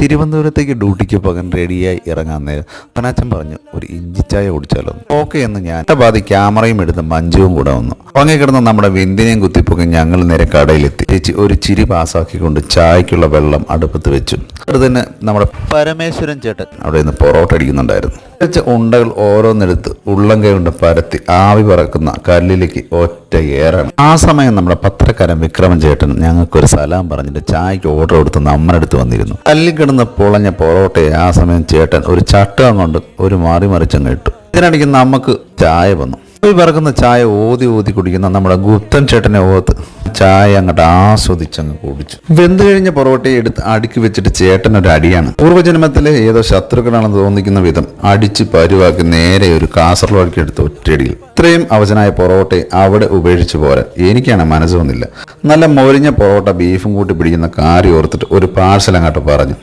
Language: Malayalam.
തിരുവനന്തപുരത്തേക്ക് ഡ്യൂട്ടിക്ക് പകൻ റെഡിയായി ഇറങ്ങാൻ നേരം പനാച്ചൻ പറഞ്ഞു ഒരു ഇഞ്ചി ചായ കുടിച്ചാലോ? ഓക്കെ എന്ന് ഞാൻ പാതി ക്യാമറയും എടുത്ത് മഞ്ജുവും കൂടെ വന്നു. ഉറങ്ങിക്കിടന്ന് നമ്മുടെ വെന്തിനെയും കുത്തിപ്പൊക്കി ഞങ്ങൾ നേരെ കടയിലെത്തി. ചേച്ചി ഒരു ചിരി പാസ്സാക്കിക്കൊണ്ട് ചായക്കുള്ള വെള്ളം അടുപ്പത്ത് വെച്ചു. അത് തന്നെ നമ്മുടെ പരമേശ്വരൻ ചേട്ടൻ അവിടെ നിന്ന് പൊറോട്ട അടിക്കുന്നുണ്ടായിരുന്നു. വെച്ച ഉണ്ടകൾ ഓരോന്നെടുത്ത് ഉള്ളം കൈ കൊണ്ട് പരത്തി ആവി പറക്കുന്ന കല്ലിലേക്ക് ഒറ്റ ഏറാണ് ആ സമയം നമ്മുടെ പത്രക്കാരൻ വിക്രമൻ ചേട്ടൻ ഞങ്ങൾക്ക് ഒരു സലാം പറഞ്ഞിട്ട് ചായക്ക് ഓർഡർ കൊടുത്ത് നമ്മുടെ അടുത്ത് വന്നിരുന്നു. കല്ലിൽ കിടന്ന് പൊളഞ്ഞ പൊറോട്ടയെ ആ സമയം ചേട്ടൻ ഒരു ചട്ടകം കൊണ്ട് ഒരു മാറി മറിച്ചങ്ങ് ഇട്ടു. ഇതിനിടയ്ക്ക് നമുക്ക് ചായ വന്നു. ഈ പറക്കുന്ന ചായ ഓതി ഓതി കുടിക്കുന്ന നമ്മുടെ ഗുപ്തൻ ചേട്ടനെ ഓത്ത് ചായ അങ്ങോട്ട് ആസ്വദിച്ചങ്ങ് കുടിച്ചു. വെന്ത് കഴിഞ്ഞ പൊറോട്ടയെ എടുത്ത് അടുക്കി വെച്ചിട്ട് ചേട്ടൻ ഒരു അടിയാണ്. പൂർവജന്മത്തിലെ ഏതോ ശത്രുക്കളാണെന്ന് തോന്നിക്കുന്ന വിധം അടിച്ച് പരുവാക്കി നേരെ ഒരു കാസർഗോഡ്ക്ക് എടുത്ത് ഒറ്റയടിയിൽ. ഇത്രയും അവശനായ പൊറോട്ടയെ അവിടെ ഉപേക്ഷിച്ചു പോരാൻ എനിക്കാണ് മനസ്സ് വന്നില്ല. നല്ല മൊരിഞ്ഞ പൊറോട്ട ബീഫും കൂട്ടി പിടിക്കുന്ന കാര്യം ഓർത്തിട്ട് ഒരു പാഴ്സൽ അങ്ങോട്ട് പറഞ്ഞു.